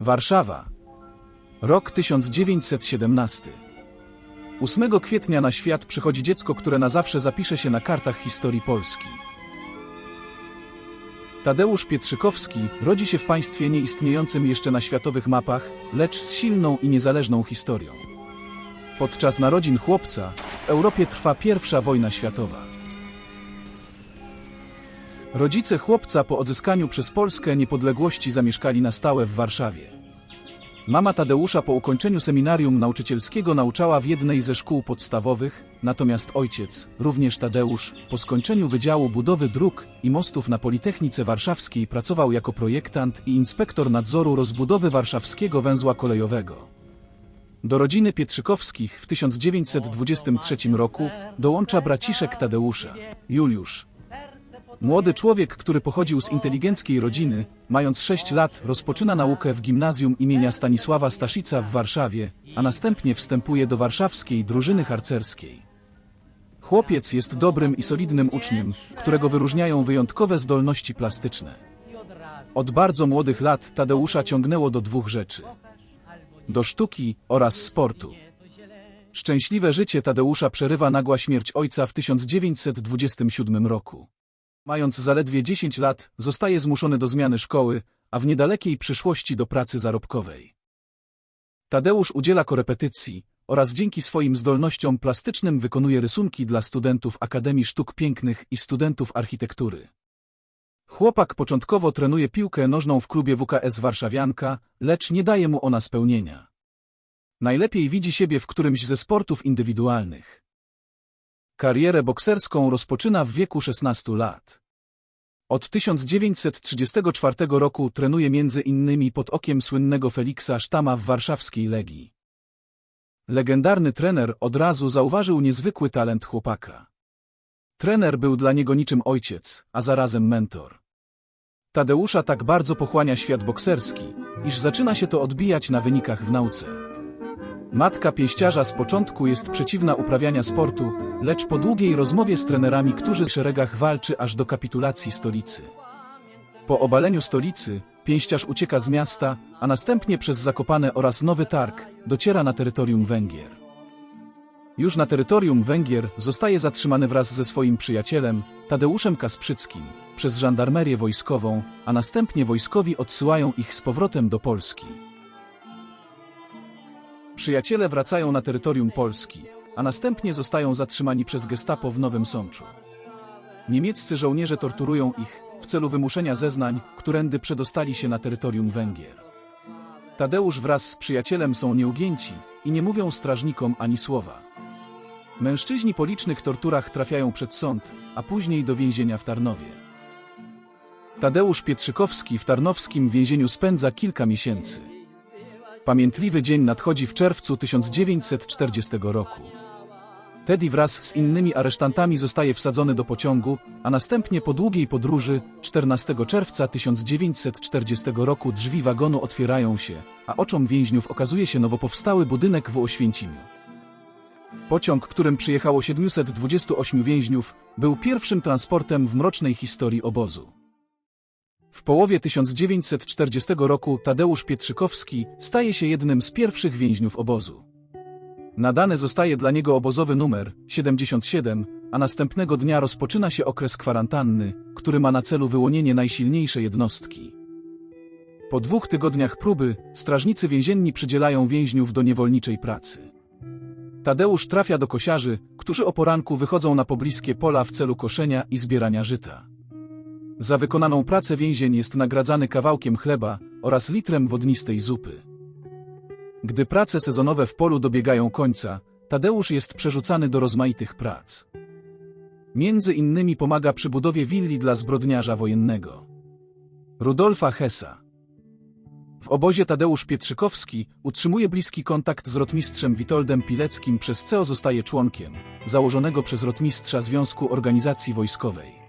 Warszawa. Rok 1917. 8 kwietnia na świat przychodzi dziecko, które na zawsze zapisze się na kartach historii Polski. Tadeusz Pietrzykowski rodzi się w państwie nieistniejącym jeszcze na światowych mapach, lecz z silną i niezależną historią. Podczas narodzin chłopca w Europie trwa pierwsza wojna światowa. Rodzice chłopca po odzyskaniu przez Polskę niepodległości zamieszkali na stałe w Warszawie. Mama Tadeusza po ukończeniu seminarium nauczycielskiego nauczała w jednej ze szkół podstawowych, natomiast ojciec, również Tadeusz, po skończeniu Wydziału Budowy Dróg i Mostów na Politechnice Warszawskiej pracował jako projektant i inspektor nadzoru rozbudowy warszawskiego węzła kolejowego. Do rodziny Pietrzykowskich w 1923 roku dołącza braciszek Tadeusza, Juliusz. Młody człowiek, który pochodził z inteligenckiej rodziny, mając 6 lat, rozpoczyna naukę w gimnazjum imienia Stanisława Staszica w Warszawie, a następnie wstępuje do warszawskiej drużyny harcerskiej. Chłopiec jest dobrym i solidnym uczniem, którego wyróżniają wyjątkowe zdolności plastyczne. Od bardzo młodych lat Tadeusza ciągnęło do dwóch rzeczy. Do sztuki oraz sportu. Szczęśliwe życie Tadeusza przerywa nagła śmierć ojca w 1927 roku. Mając zaledwie 10 lat, zostaje zmuszony do zmiany szkoły, a w niedalekiej przyszłości do pracy zarobkowej. Tadeusz udziela korepetycji oraz dzięki swoim zdolnościom plastycznym wykonuje rysunki dla studentów Akademii Sztuk Pięknych i studentów architektury. Chłopak początkowo trenuje piłkę nożną w klubie WKS Warszawianka, lecz nie daje mu ona spełnienia. Najlepiej widzi siebie w którymś ze sportów indywidualnych. Karierę bokserską rozpoczyna w wieku 16 lat. Od 1934 roku trenuje między innymi pod okiem słynnego Feliksa Sztama w warszawskiej Legii. Legendarny trener od razu zauważył niezwykły talent chłopaka. Trener był dla niego niczym ojciec, a zarazem mentor. Tadeusza tak bardzo pochłania świat bokserski, iż zaczyna się to odbijać na wynikach w nauce. Matka pieściarza z początku jest przeciwna uprawiania sportu, lecz po długiej rozmowie z trenerami, którzy w szeregach walczy aż do kapitulacji stolicy. Po obaleniu stolicy, pięściarz ucieka z miasta, a następnie przez Zakopane oraz Nowy Targ dociera na terytorium Węgier. Już na terytorium Węgier zostaje zatrzymany wraz ze swoim przyjacielem, Tadeuszem Kasprzyckim, przez żandarmerię wojskową, a następnie wojskowi odsyłają ich z powrotem do Polski. Przyjaciele wracają na terytorium Polski, a następnie zostają zatrzymani przez gestapo w Nowym Sączu. Niemieccy żołnierze torturują ich w celu wymuszenia zeznań, którędy przedostali się na terytorium Węgier. Tadeusz wraz z przyjacielem są nieugięci i nie mówią strażnikom ani słowa. Mężczyźni po licznych torturach trafiają przed sąd, a później do więzienia w Tarnowie. Tadeusz Pietrzykowski w tarnowskim więzieniu spędza kilka miesięcy. Pamiętliwy dzień nadchodzi w czerwcu 1940 roku. Teddy wraz z innymi aresztantami zostaje wsadzony do pociągu, a następnie po długiej podróży 14 czerwca 1940 roku drzwi wagonu otwierają się, a oczom więźniów okazuje się nowo powstały budynek w Oświęcimiu. Pociąg, którym przyjechało 728 więźniów, był pierwszym transportem w mrocznej historii obozu. W połowie 1940 roku Tadeusz Pietrzykowski staje się jednym z pierwszych więźniów obozu. Nadany zostaje dla niego obozowy numer 77, a następnego dnia rozpoczyna się okres kwarantanny, który ma na celu wyłonienie najsilniejszej jednostki. Po dwóch tygodniach próby, strażnicy więzienni przydzielają więźniów do niewolniczej pracy. Tadeusz trafia do kosiarzy, którzy o poranku wychodzą na pobliskie pola w celu koszenia i zbierania żyta. Za wykonaną pracę więzień jest nagradzany kawałkiem chleba oraz litrem wodnistej zupy. Gdy prace sezonowe w polu dobiegają końca, Tadeusz jest przerzucany do rozmaitych prac. Między innymi pomaga przy budowie willi dla zbrodniarza wojennego. Rudolfa Hessa. W obozie Tadeusz Pietrzykowski utrzymuje bliski kontakt z rotmistrzem Witoldem Pileckim, przez co zostaje członkiem założonego przez rotmistrza Związku Organizacji Wojskowej.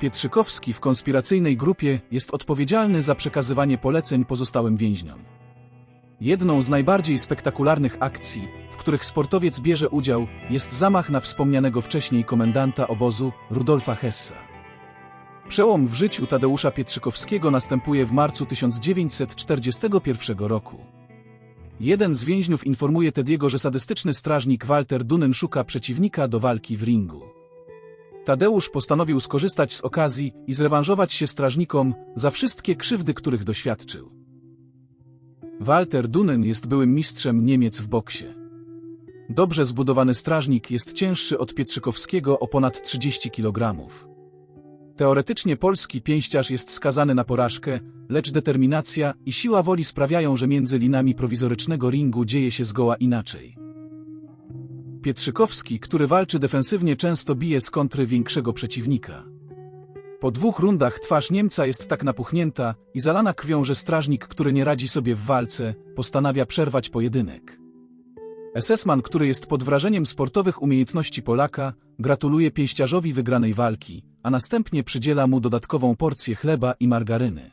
Pietrzykowski w konspiracyjnej grupie jest odpowiedzialny za przekazywanie poleceń pozostałym więźniom. Jedną z najbardziej spektakularnych akcji, w których sportowiec bierze udział, jest zamach na wspomnianego wcześniej komendanta obozu, Rudolfa Hessa. Przełom w życiu Tadeusza Pietrzykowskiego następuje w marcu 1941 roku. Jeden z więźniów informuje Tediego, że sadystyczny strażnik Walter Dunen szuka przeciwnika do walki w ringu. Tadeusz postanowił skorzystać z okazji i zrewanżować się strażnikom za wszystkie krzywdy, których doświadczył. Walter Dunen jest byłym mistrzem Niemiec w boksie. Dobrze zbudowany strażnik jest cięższy od Pietrzykowskiego o ponad 30 kg. Teoretycznie polski pięściarz jest skazany na porażkę, lecz determinacja i siła woli sprawiają, że między linami prowizorycznego ringu dzieje się zgoła inaczej. Pietrzykowski, który walczy defensywnie, często bije z kontry większego przeciwnika. Po dwóch rundach twarz Niemca jest tak napuchnięta i zalana krwią, że strażnik, który nie radzi sobie w walce, postanawia przerwać pojedynek. SS-man, który jest pod wrażeniem sportowych umiejętności Polaka, gratuluje pięściarzowi wygranej walki, a następnie przydziela mu dodatkową porcję chleba i margaryny.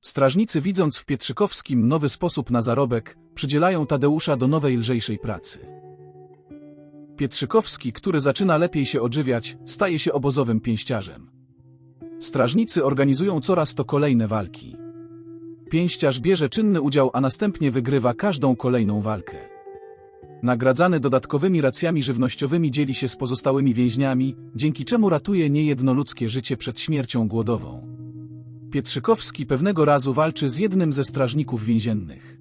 Strażnicy widząc w Pietrzykowskim nowy sposób na zarobek, przydzielają Tadeusza do nowej lżejszej pracy. Pietrzykowski, który zaczyna lepiej się odżywiać, staje się obozowym pięściarzem. Strażnicy organizują coraz to kolejne walki. Pięściarz bierze czynny udział, a następnie wygrywa każdą kolejną walkę. Nagradzany dodatkowymi racjami żywnościowymi dzieli się z pozostałymi więźniami, dzięki czemu ratuje niejedno ludzkie życie przed śmiercią głodową. Pietrzykowski pewnego razu walczy z jednym ze strażników więziennych.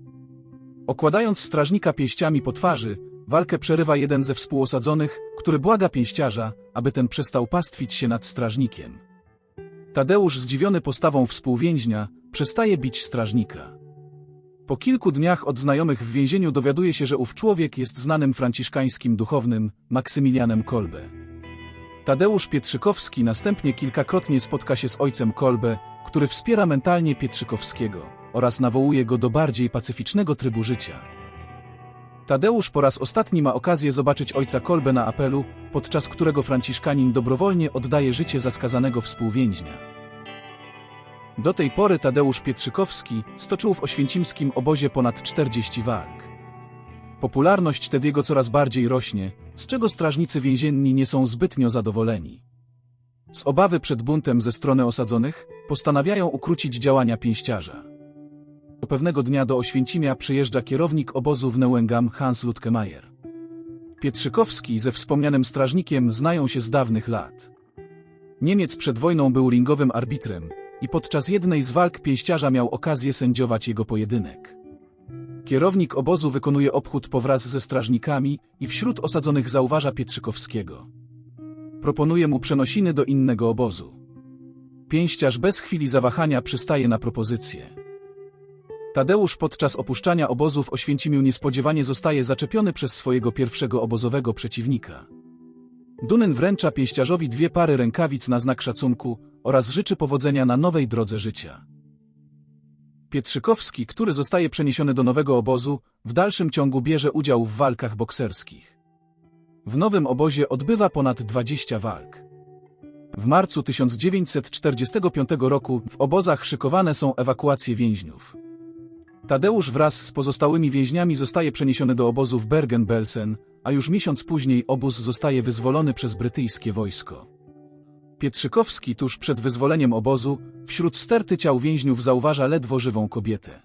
Okładając strażnika pięściami po twarzy, walkę przerywa jeden ze współosadzonych, który błaga pięściarza, aby ten przestał pastwić się nad strażnikiem. Tadeusz, zdziwiony postawą współwięźnia, przestaje bić strażnika. Po kilku dniach od znajomych w więzieniu dowiaduje się, że ów człowiek jest znanym franciszkańskim duchownym, Maksymilianem Kolbe. Tadeusz Pietrzykowski następnie kilkakrotnie spotka się z ojcem Kolbe, który wspiera mentalnie Pietrzykowskiego oraz nawołuje go do bardziej pacyficznego trybu życia. Tadeusz po raz ostatni ma okazję zobaczyć ojca Kolbe na apelu, podczas którego Franciszkanin dobrowolnie oddaje życie za skazanego współwięźnia. Do tej pory Tadeusz Pietrzykowski stoczył w oświęcimskim obozie ponad 40 walk. Popularność Tediego coraz bardziej rośnie, z czego strażnicy więzienni nie są zbytnio zadowoleni. Z obawy przed buntem ze strony osadzonych, postanawiają ukrócić działania pięściarza. Pewnego dnia do Oświęcimia przyjeżdża kierownik obozu w Neuengam Hans Ludkemeyer. Pietrzykowski ze wspomnianym strażnikiem znają się z dawnych lat. Niemiec przed wojną był ringowym arbitrem i podczas jednej z walk pięściarza miał okazję sędziować jego pojedynek. Kierownik obozu wykonuje obchód po wraz ze strażnikami i wśród osadzonych zauważa Pietrzykowskiego. Proponuje mu przenosiny do innego obozu. Pięściarz bez chwili zawahania przystaje na propozycję. Tadeusz podczas opuszczania obozu w Oświęcimiu niespodziewanie zostaje zaczepiony przez swojego pierwszego obozowego przeciwnika. Dunen wręcza pięściarzowi dwie pary rękawic na znak szacunku oraz życzy powodzenia na nowej drodze życia. Pietrzykowski, który zostaje przeniesiony do nowego obozu, w dalszym ciągu bierze udział w walkach bokserskich. W nowym obozie odbywa ponad 20 walk. W marcu 1945 roku w obozach szykowane są ewakuacje więźniów. Tadeusz wraz z pozostałymi więźniami zostaje przeniesiony do obozu w Bergen-Belsen, a już miesiąc później obóz zostaje wyzwolony przez brytyjskie wojsko. Pietrzykowski tuż przed wyzwoleniem obozu, wśród sterty ciał więźniów zauważa ledwo żywą kobietę.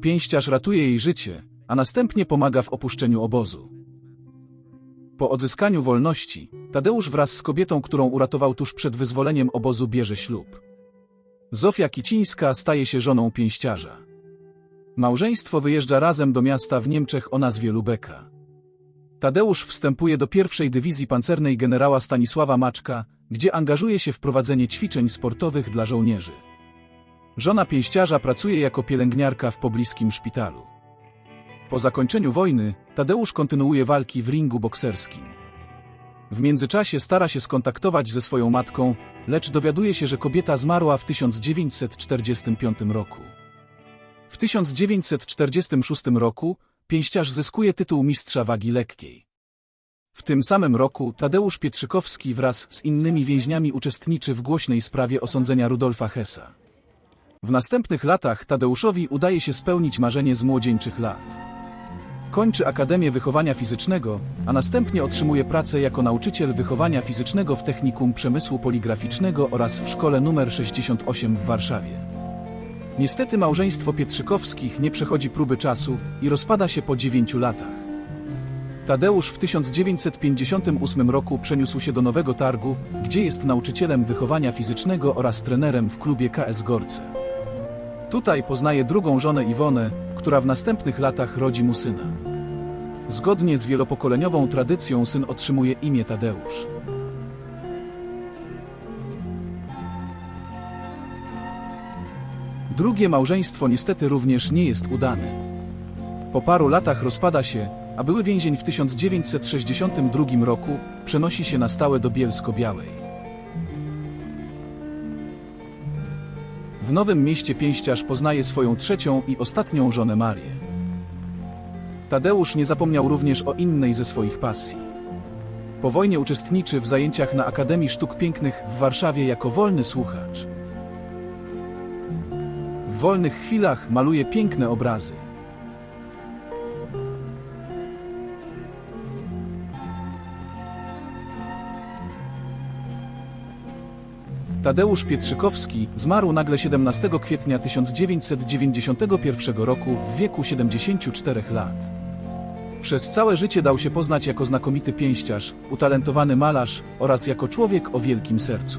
Pięściarz ratuje jej życie, a następnie pomaga w opuszczeniu obozu. Po odzyskaniu wolności, Tadeusz wraz z kobietą, którą uratował tuż przed wyzwoleniem obozu bierze ślub. Zofia Kicińska staje się żoną pięściarza. Małżeństwo wyjeżdża razem do miasta w Niemczech o nazwie Lubeka. Tadeusz wstępuje do pierwszej dywizji pancernej generała Stanisława Maczka, gdzie angażuje się w prowadzenie ćwiczeń sportowych dla żołnierzy. Żona pięściarza pracuje jako pielęgniarka w pobliskim szpitalu. Po zakończeniu wojny Tadeusz kontynuuje walki w ringu bokserskim. W międzyczasie stara się skontaktować ze swoją matką, lecz dowiaduje się, że kobieta zmarła w 1945 roku. W 1946 roku pięściarz zyskuje tytuł mistrza wagi lekkiej. W tym samym roku Tadeusz Pietrzykowski wraz z innymi więźniami uczestniczy w głośnej sprawie osądzenia Rudolfa Hessa. W następnych latach Tadeuszowi udaje się spełnić marzenie z młodzieńczych lat. Kończy Akademię Wychowania Fizycznego, a następnie otrzymuje pracę jako nauczyciel wychowania fizycznego w Technikum Przemysłu Poligraficznego oraz w Szkole nr 68 w Warszawie. Niestety małżeństwo Pietrzykowskich nie przechodzi próby czasu i rozpada się po 9 latach. Tadeusz w 1958 roku przeniósł się do Nowego Targu, gdzie jest nauczycielem wychowania fizycznego oraz trenerem w klubie KS Gorce. Tutaj poznaje drugą żonę Iwonę, która w następnych latach rodzi mu syna. Zgodnie z wielopokoleniową tradycją syn otrzymuje imię Tadeusz. Drugie małżeństwo niestety również nie jest udane. Po paru latach rozpada się, a były więzień w 1962 roku przenosi się na stałe do Bielsko-Białej. W Nowym Mieście Pięściarz poznaje swoją trzecią i ostatnią żonę Marię. Tadeusz nie zapomniał również o innej ze swoich pasji. Po wojnie uczestniczy w zajęciach na Akademii Sztuk Pięknych w Warszawie jako wolny słuchacz. Wolnych chwilach maluje piękne obrazy. Tadeusz Pietrzykowski zmarł nagle 17 kwietnia 1991 roku w wieku 74 lat. Przez całe życie dał się poznać jako znakomity pięściarz, utalentowany malarz oraz jako człowiek o wielkim sercu.